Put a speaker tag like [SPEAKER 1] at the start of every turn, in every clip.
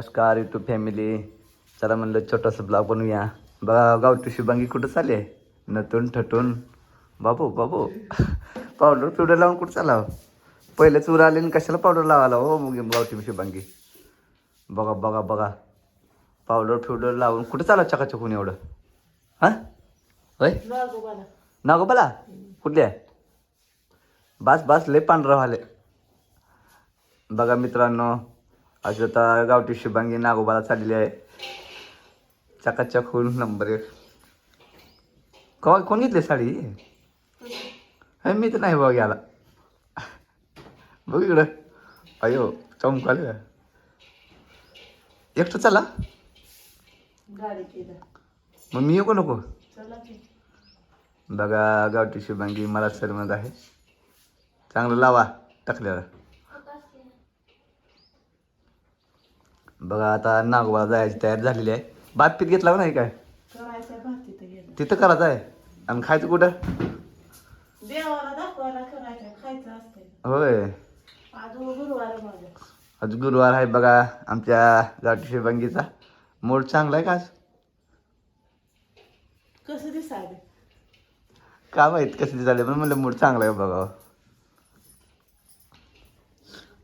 [SPEAKER 1] नमस्कार YouTube family चला म्हणलं छोटासा ब्लॉग बनवूया. बघा गावठी शुभांगी कुठं चालले नटून ठटून. बाबू बाबू. पावडर पिवडर लावून कुठं चालाव हो? पहिलेच उर आले आणि कशाला पावडर लावायला हो मग गावठी शुभांगी बघा बघा बघा. पावडर फिवडर लावून कुठं चाला चकाचकून एवढं? हां? होय? नागोबाला? कुठले कुठल्या? बास बास लय पांढरं व्हाले बघा मित्रांनो आज आता गावठी शुभांगी नागोबाला चाललेली आहे. चकाचक होऊन नंबर एक. कोण घेतली साडी? हे मी तर नाही बघ याला बघ इकडं. अयो चमकाले एकटं चला. मग मी येऊ नको? बघा गावठी शुभांगी मला सरमत आहे. चांगलं लावा टाकल्यावर बघा आता नागोबाला जायची तयारी झालेली आहे. भात पीत घेतला नाही काय?
[SPEAKER 2] करायचं भाती तर गेलं.
[SPEAKER 1] तिथं करायचं आहे. आणि खायचं कुठं?
[SPEAKER 2] देवाला दाखवायला करायचं खायचं असते
[SPEAKER 1] होय.
[SPEAKER 2] आज गुरुवार आहे माझं.
[SPEAKER 1] आज गुरुवार आहे बघा आमच्या गावठी शुभांगीचा मूड चांगला आहे का आज?
[SPEAKER 2] कसं दिसायला
[SPEAKER 1] का माहीत कसं झाले पण म्हणलं मूड चांगला आहे बघा.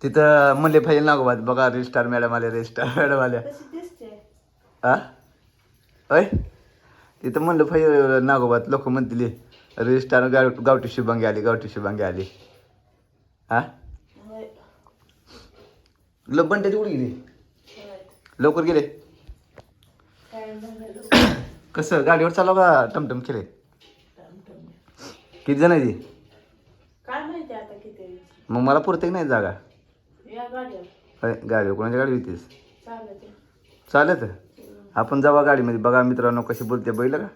[SPEAKER 1] तिथं म्हणले पाहिजे नागोबात बघा रजिस्टार मॅडम आले रजिस्टार मॅडम आल्या हा होय? तिथं म्हणलं पाहिजे नागोबात लोक म्हणतील रजिस्टार गाव गावठी शुभांगी आली गावठी शुभांगी आली. हा. लोक कुठे गेली. लवकर गेले. कसं गाडीवर चालव का टमटम केले. किती जण आहे ती? मग मला पुरते नाही जागा?
[SPEAKER 2] गाडीवर.
[SPEAKER 1] कोणाच्या गाडी होतीस
[SPEAKER 2] चालत
[SPEAKER 1] आपण जावा गाडीमध्ये. बघा मित्रांनो कशी बोलते बैल का?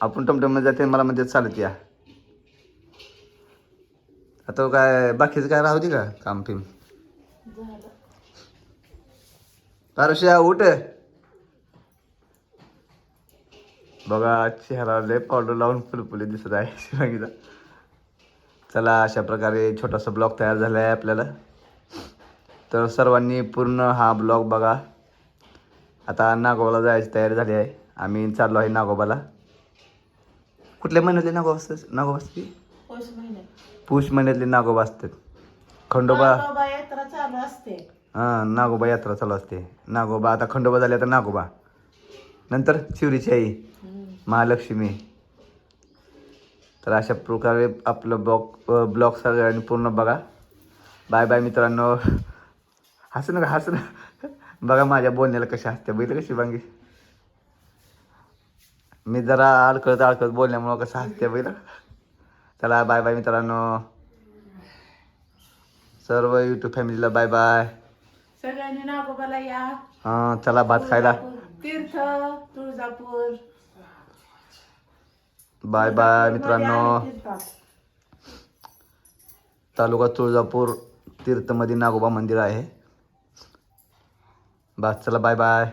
[SPEAKER 1] आपण टमटममध्ये जाते मला म्हणते चालत या. आता काय बाकीचं काय राहू दे का काम फिम?
[SPEAKER 2] झालं.
[SPEAKER 1] पारुष्या उठ. बघा चेहरा लय पावडर लावून फुलफुली दिसत आहे. शिवांगीचा चला अशा प्रकारे छोटासा ब्लॉग तयार झाला आहे आपल्याला. तर सर्वांनी पूर्ण हा ब्लॉग बघा. आता नागोबाला जायची तयारी झाली आहे. आम्ही चाललो आहे नागोबाला. कुठल्या महिन्यातले नागोबा असतात? नागोबा असते पुष महिन्यातले नागोबा असतात. खंडोबा हां नागोबा यात्रा चालू असते. नागोबा आता खंडोबा झाले आता नागोबा. नंतर शिवरीची आई. महालक्ष्मी. तर अशा प्रकारे आपलं ब्लॉग ब्लॉग सगळ्यांनी पूर्ण बघा. बाय बाय मित्रांनो. हसू नका हसू नका. बघा माझ्या बोलण्याला कशी हसते. बघितलं कशी बांगी मी जरा अडकळत अडकळत बोलण्यामुळं कसं हसते बघितलं चला बाय बाय मित्रांनो. सर्व यूट्यूब फॅमिलीला बाय बाय
[SPEAKER 2] सगळ्यांनी नागोबाला या.
[SPEAKER 1] हां चला भात खायला.
[SPEAKER 2] तीर्थ तुळजापूर.
[SPEAKER 1] बाय बाय मित्रांनो. तालुका तुळजापूर तीर्थमध्ये नागोबा मंदिर आहे. बस चला बाय बाय